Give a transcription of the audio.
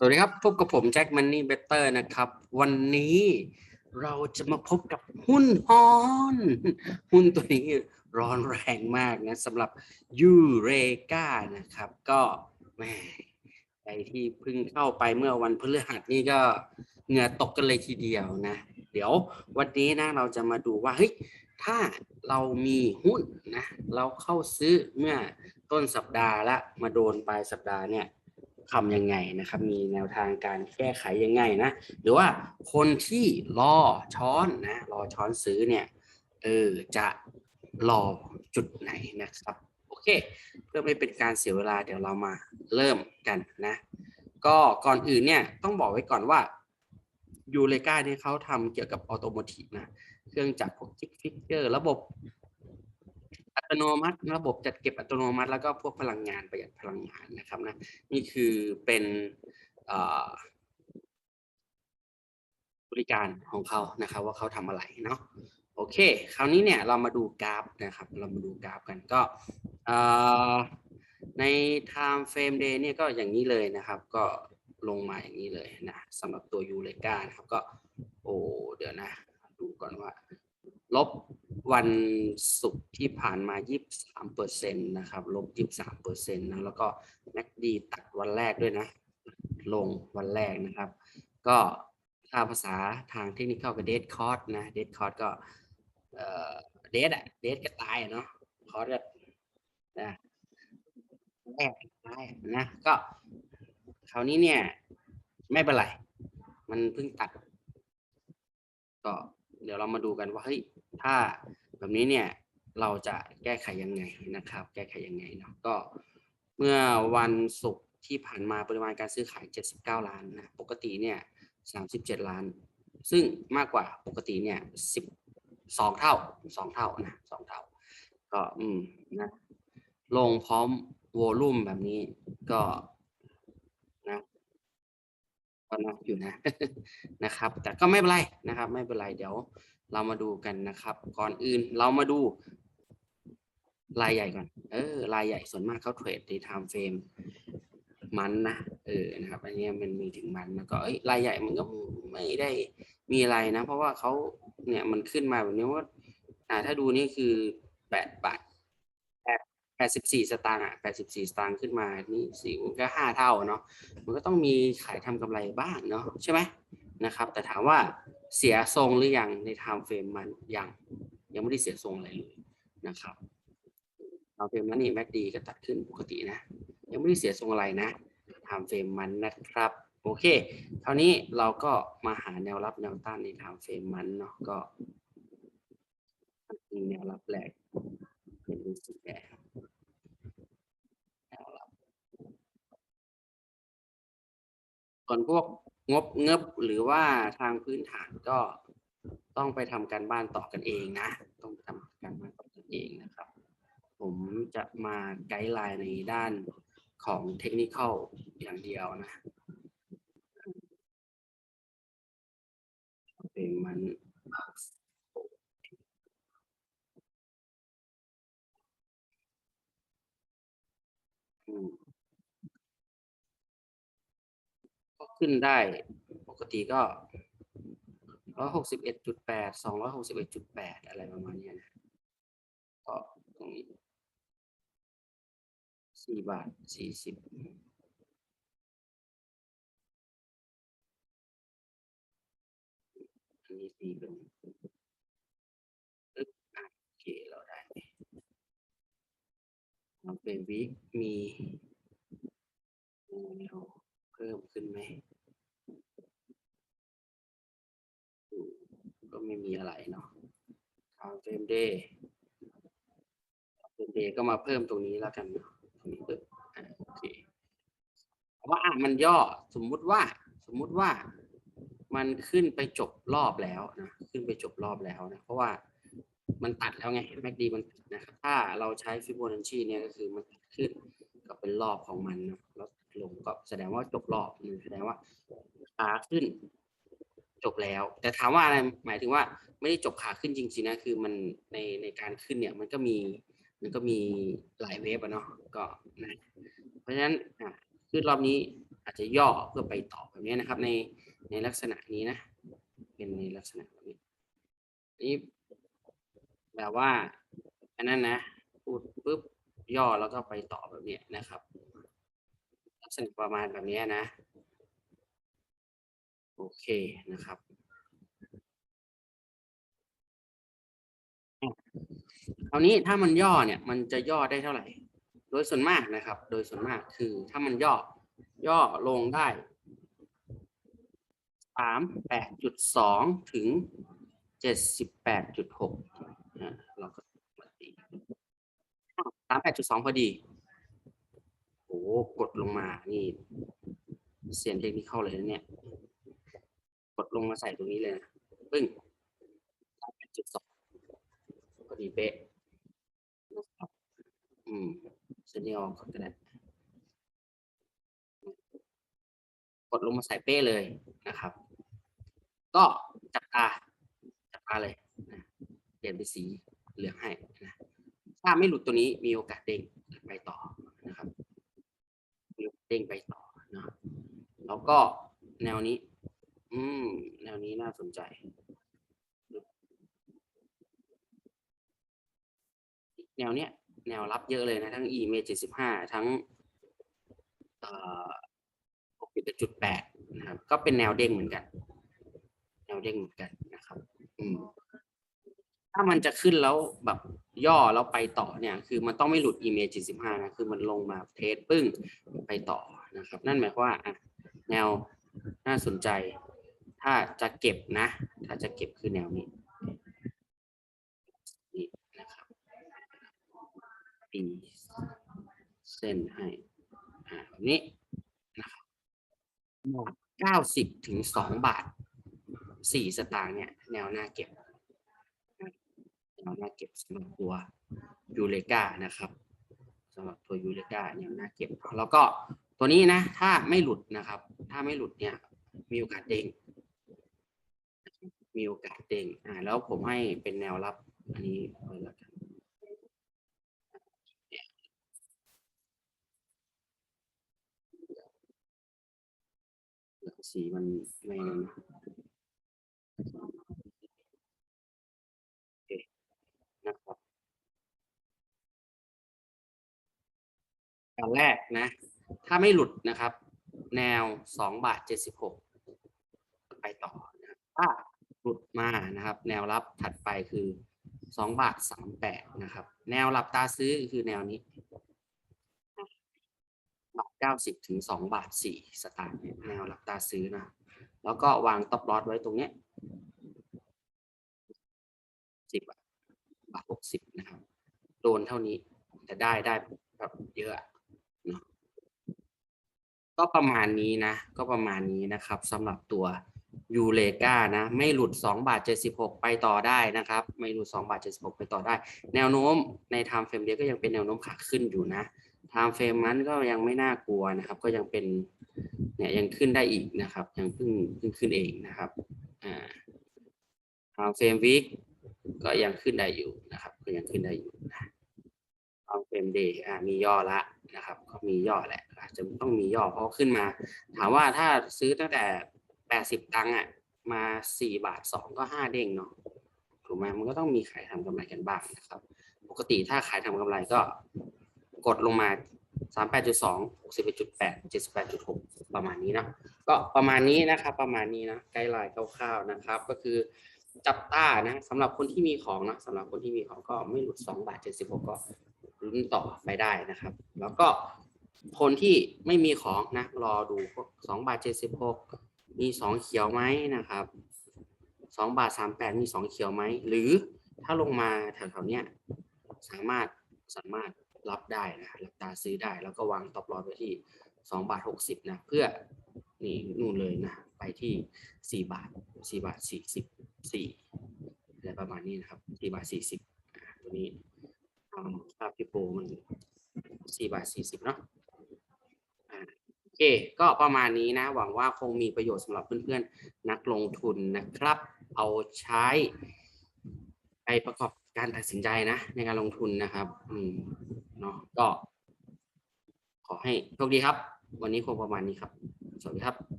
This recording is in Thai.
สวัสดีครับ พบกับผมแจ็คมันนี่เบเตอร์นะครับ วันนี้เราจะมาพบกับหุ้นฮอน หุ้นตัวนี้ร้อนแรงมากนะสำหรับยูเรกานะครับ ก็แหม่ใครที่เพิ่งเข้าไปเมื่อวันพฤหัสนี่ก็เหงื่อตกกันเลยทีเดียวนะ เดี๋ยววันนี้นะเราจะมาดูว่าเฮ้ยถ้าเรามีหุ้นนะ เราเข้าซื้อเมื่อต้นสัปดาห์ละมาโดนปลายสัปดาห์เนี่ย ทำยังไงนะครับ มีแนวทางการแก้ไขยังไงนะ หรือว่าคนที่รอช้อนนะ รอช้อนซื้อเนี่ย เออ จะรอจุดไหนนะครับ โอเค เพื่อไม่เป็นการเสียเวลาเดี๋ยวเรามาเริ่มกันนะ ก็ก่อนอื่นเนี่ยต้องบอกไว้ก่อนว่ายูเลกาเนี่ยเขาทำเกี่ยวกับออโตโมทีฟนะ เครื่องจักรพวกจิกฟิกเกอร์ ระบบ อัตโนมัติ ระบบจัดเก็บอัตโนมัติ แล้วก็พวกพลังงานประหยัดพลังงานนะครับนะนี่คือเป็นบริการของเขานะครับ ว่าเขาทำอะไรเนาะโอเค คราวนี้เนี่ยเรามาดูกราฟนะครับ เรามาดูกราฟกันก็ใน time frame day เนี่ยก็อย่างนี้เลยนะครับ ก็ลงมาอย่างนี้เลยนะสำหรับตัวยูเลกานะครับก็ โอ้เดี๋ยวนะ ดูก่อนว่า ลบ วันศุกร์ที่ผ่านมา 23เปอร์เซ็นต์นะครับ ลบ 23เปอร์เซ็นต์นะ แล้วก็แม็กดีตัดวันแรกด้วยนะ ลงวันแรกนะครับ ก็ถ้าภาษาทางเทคนิคก็เดทคอร์สนะ เดทคอร์สก็เอ่อเดทอะเดทก็ตายเนาะ คอร์สก็นะแรกตายนะ ก็คราวนี้เนี่ย ไม่เป็นไร มันเพิ่งตัด ก็เดี๋ยวเรามาดูกันว่าเฮ้ย ถ้าแบบนี้เนี่ยเราจะแก้ไขยังไงนะครับ แก้ไขยังไงเนาะก็เมื่อวันศุกร์ที่ผ่านมาปริมาณการซื้อขาย 79 ล้านนะปกติเนี่ย37 ล้าน ซึ่งมากกว่าปกติเนี่ย12 เท่า 2 เท่านะ2เท่า ก็อืมนะลงพร้อมโวลุ่มแบบนี้ก็นะก็นับอยู่นะนะครับ แต่ก็ไม่เป็นไรนะครับ ไม่เป็นไรเดี๋ยว เรามาดูกันนะครับ ก่อนอื่นเรามาดูรายใหญ่ก่อน เออรายใหญ่ส่วนมากเขาเทรดใน time frame มันนะ เออ นะครับ อันนี้มันมีถึงมันแล้วก็เอ้ยรายใหญ่มันก็ไม่ได้มีอะไรนะ เพราะว่าเขาเนี่ยมันขึ้นมาแบบนี้ว่า อ่า ถ้าดูนี่คือแปดบาทแปดแปดสิบสี่สตางค์อะแปดสิบสี่สตางค์ขึ้นมา นี่สิมันก็ห้าเท่าเนาะ มันก็ต้องมีขายทำกำไรบ้างเนาะใช่ไหมนะครับ แต่ถามว่า เสียทรงหรือยังในไทม์เฟรมมันยังยังไม่ได้เสียทรงอะไรเลยนะครับไทม์เฟรมนั้นนี่แม็กดีก็ตัดขึ้นปกตินะ ยังไม่ได้เสียทรงอะไรนะไทม์เฟรมมันนะครับ โอเคครานี้เราก็มาหาแนวรับแนวต้านในไทม์เฟรมมันเนาะก็มีแนวรับแรกเป็นสีแดงแนวรับส่วนพวก งบเงบหรือว่าทางพื้นฐานก็ต้องไปทำการบ้านต่อกันเองนะ ต้องทำการบ้านต่อกันเองนะครับ ผมจะมาไกด์ไลน์ในด้านของเทคนิคอย่างเดียวนะเป็นมันอืม ก็ ขึ้นได้ ปกติก็ร้อยหกสิบเอ็ดจุดแปดสองร้อยหกสิบเอ็ดจุดแปดอะไรประมาณนี้นะก็ตรงนี้สี่บาทสี่สิบอันนี้ตีเป็นปึ๊บอะโอเคเราได้เราเป็นวิกมีแนวเพิ่มขึ้นไหม ก็ไม่มีอะไรเนาะทาเฟรมเดย์เฟรมเดย์ก็มาเพิ่มตรงนี้แล้วกันตรงนี้ปึ๊บโอเคเพราะว่าอะมันย่อสมมุติว่าสมมุติว่ามันขึ้นไปจบรอบแล้วนะขึ้นไปจบรอบแล้วนะเพราะว่ามันตัดแล้วไงแม็กดีมันตัดนะครับถ้าเราใช้ฟิโบนัชชีเนี่ยก็คือมันขึ้นก็เป็นรอบของมันนะแล้วลงก็แสดงว่าจบรอบหรือแสดงว่าขาขึ้น จบแล้ว แต่ถามว่าอะไรหมายถึงว่าไม่ได้จบขาขึ้นจริงๆนะคือมันในในการขึ้นเนี่ยมันก็มีมันก็มีหลายเวฟอะเนาะก็นะเพราะฉะนั้นอะขึ้นรอบนี้อาจจะย่อเพื่อไปต่อแบบนี้นะครับ ในในลักษณะนี้นะ เป็นในลักษณะแบบนี้นี่แบบว่าอันนั้นนะพูดปุ๊บย่อแล้วก็ไปต่อแบบนี้นะครับ ลักษณะประมาณแบบนี้นะ โอเคนะครับคราวนี้ถ้ามันย่อเนี่ยมันจะย่อได้เท่าไหร่ โดยส่วนมากนะครับ โดยส่วนมากคือถ้ามันย่อย่อลงได้สามแปดจุดสองถึงเจ็ดสิบแปดจุดหกเราก็มาตีสามแปดจุดสองพอดีโอ้กดลงมานี่เสียนเทคนิคเข้าเลยนะเนี่ย ลงมาใส่ตรงนี้เลยนะปึ้งจุดสองพอดีเป๊ะอืมเซนเนียลก็ได้กดลงมาใส่เป้เลยนะครับ ก็จับตาจับตาเลยนะเปลี่ยนเป็นสีเหลืองให้นะถ้าไม่หลุดตัวนี้มีโอกาสเด้งไปต่อนะครับมีโอกาสเด้งไปต่อนะแล้วก็แนวนี้ น่าสนใจแนวเนี้ยแนวรับเยอะเลยนะ ทั้ง e m a 75 ทั้งเอ่อ61.8นะครับ ก็เป็นแนวเด้งเหมือนกัน แนวเด้งเหมือนกันนะครับ อืมถ้ามันจะขึ้นแล้วแบบย่อแล้วไปต่อเนี่ย คือมันต้องไม่หลุด e m a 75 นะ คือมันลงมาเทสปึ้งไปต่อนะครับ นั่นหมายความว่าแนวน่าสนใจ ถ้าจะเก็บนะ ถ้าจะเก็บคือแนวนี้นี่นะครับปีเส้นให้อ่าแบบนี้นะครับเก้าสิบถึงสองบาทสี่สตางค์เนี่ยแนวหน้าเก็บแนวหน้าเก็บสำหรับตัวยูเลกานะครับสำหรับตัวยูเลกาแนวหน้าเก็บแล้วก็ตัวนี้นะ ถ้าไม่หลุดนะครับ ถ้าไม่หลุดเนี่ยมีโอกาสเด้ง มีโอกาสเด้งอ่าแล้วผมให้เป็นแนวรับอันนี้ไว้แล้วกันสีมันไม่นั่นะโอเคนะครับการแรกนะ ถ้าไม่หลุดนะครับ แนวสองบาทเจ็ดสิบหกไปต่อนะถ้า ลุดมานะครับ แนวรับถัดไปคือสองบาทสามแปดนะครับ แนวหลับตาซื้อคือแนวนี้บาทเก้าสิบถึงสองบาทสี่สตางค์แนวหลับตาซื้อนะ แล้วก็วางต็อปลอสไว้ตรงเนี้ยสิบบาทบาทหกสิบนะครับโดนเท่านี้แต่ได้ได้แบบเยอะเนาะก็ประมาณนี้นะ ก็ประมาณนี้นะครับสำหรับตัว ยูเลกานะ ไม่หลุดสองบาทเจ็ดสิบหกไปต่อได้นะครับ ไม่หลุดสองบาทเจ็ดสิบหกไปต่อได้ แนวโน้มในไทม์เฟรมเดียวก็ยังเป็นแนวโน้มขาขึ้นอยู่นะไทม์เฟรมนั้นก็ยังไม่น่ากลัวนะครับ ก็ยังเป็นเนี่ยยังขึ้นได้อีกนะครับ ยังเพิ่งเพิ่งขึ้นเองนะครับอ่าไทม์เฟรมวิกก็ยังขึ้นได้อยู่นะครับ ก็ยังขึ้นได้อยู่นะไทม์เฟรมเดย์อ่ามีย่อละนะครับ ก็มีย่อแหละอาจจะต้องมีย่อเพราะขึ้นมา ถามว่าถ้าซื้อตั้งแต่ แปดสิบตังค์อะมาสี่บาทสองก็ห้าเด้งเนาะถูกไหมมันก็ต้องมีขายทำกำไรกันบ้างนะครับ ปกติถ้าขายทำกำไรก็กดลงมาสามแปดจุดสองหกสิบเอ็ดจุดแปดเจ็ดสิบแปดจุดหกประมาณนี้เนาะก็ประมาณนี้นะครับ ประมาณนี้นะไกด์ไลน์คร่าวๆนะครับ ก็คือจับต้านะสำหรับคนที่มีของนะสำหรับคนที่มีของก็ไม่หลุดสองบาทเจ็ดสิบหกก็ลุ้นต่อไปได้นะครับ แล้วก็คนที่ไม่มีของนะรอดูพวกสองบาทเจ็ดสิบหก มีสองเขียวไหมนะครับสองบาทสามแปดมีสองเขียวไหม หรือถ้าลงมาแถวๆเนี้ยสามารถสามารถรับได้นะรับตาซื้อได้แล้วก็วางตอปลอไว้ที่สองบาทหกสิบนะเพื่อนี่นู่นเลยนะไปที่สี่บาทสี่บาทสี่สิบสี่อะไรประมาณนี้นะครับสี่บาทสี่สิบตัวนี้อ่าค่าพิโปมันสี่บาทสี่สิบเนาะ เค ก็ประมาณนี้นะ หวังว่าคงมีประโยชน์สำหรับเพื่อนๆ นักลงทุนนะครับ เอาใช้ไปประกอบการตัดสินใจนะ ในการลงทุนนะครับ อืมเนาะก็ ขอให้โชคดีครับ วันนี้คงประมาณนี้ครับ สวัสดีครับ